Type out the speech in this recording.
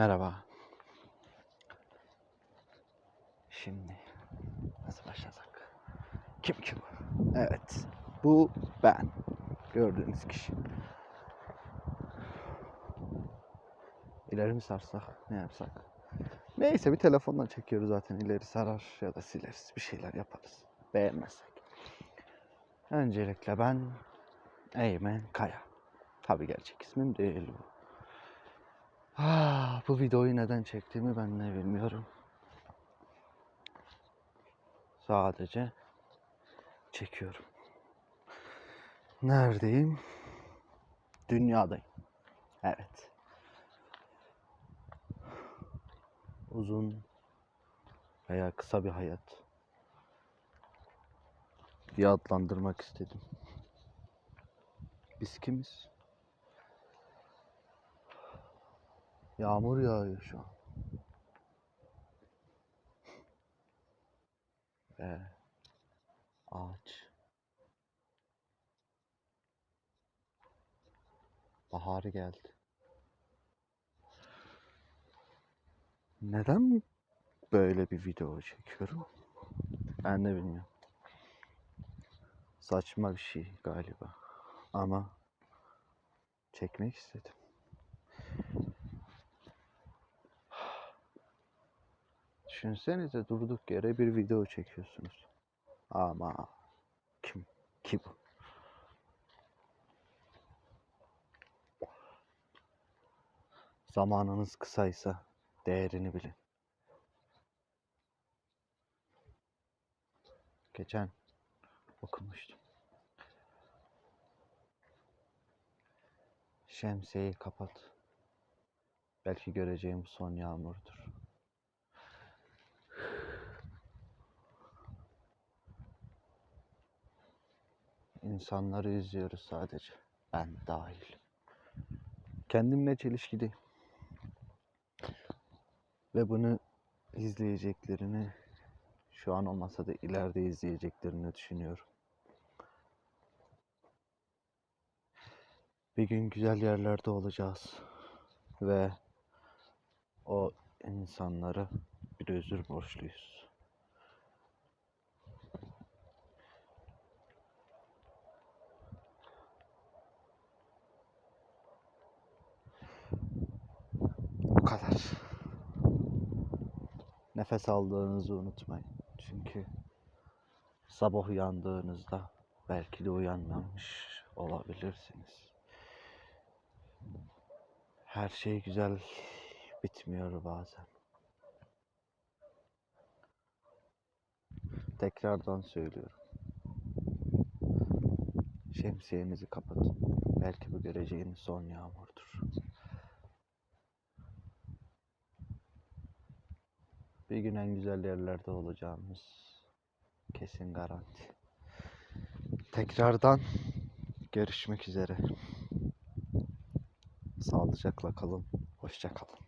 Merhaba. Şimdi nasıl başlasak? Kim ki bu? Evet. Bu ben. Gördüğünüz kişi. İleri mi sarsak? Ne yapsak? Neyse bir telefonla çekiyoruz zaten. İleri sarar ya da sileriz. Bir şeyler yaparız. Beğenmezsek. Öncelikle ben Eymen Kaya. Tabii gerçek ismim değil bu. Ah, bu videoyu neden çektiğimi ben de bilmiyorum. Sadece çekiyorum. Neredeyim? Dünyadayım. Evet. Uzun veya kısa bir hayat diye adlandırmak istedim. Biz kimiz? Yağmur yağıyor şu an. Ve ağaç. Baharı geldi. Neden böyle bir video çekiyorum? Ben de bilmiyorum. Saçma bir şey galiba. Ama çekmek istedim. Düşünsenize durduk yere bir video çekiyorsunuz. Ama kim ki bu? Zamanınız kısaysa değerini bilin. Geçen okumuştum. Şemsiyeyi kapat. Belki göreceğim son yağmurdur. İnsanları izliyoruz sadece. Ben dahil. Kendimle çelişkideyim. Ve bunu izleyeceklerini şu an olmasa da ileride izleyeceklerini düşünüyorum. Bir gün güzel yerlerde olacağız. Ve o insanlara bir özür borçluyuz. Kadar. Nefes aldığınızı unutmayın. Çünkü sabah uyandığınızda belki de uyanmamış olabilirsiniz. Her şey güzel bitmiyor bazen. Tekrardan söylüyorum. Şemsiyenizi kapatın. Belki bu göreceğiniz son yağmurdur. Bir gün en güzel yerlerde olacağımız kesin garanti. Tekrardan görüşmek üzere. Sağlıcakla kalın. Hoşça kalın.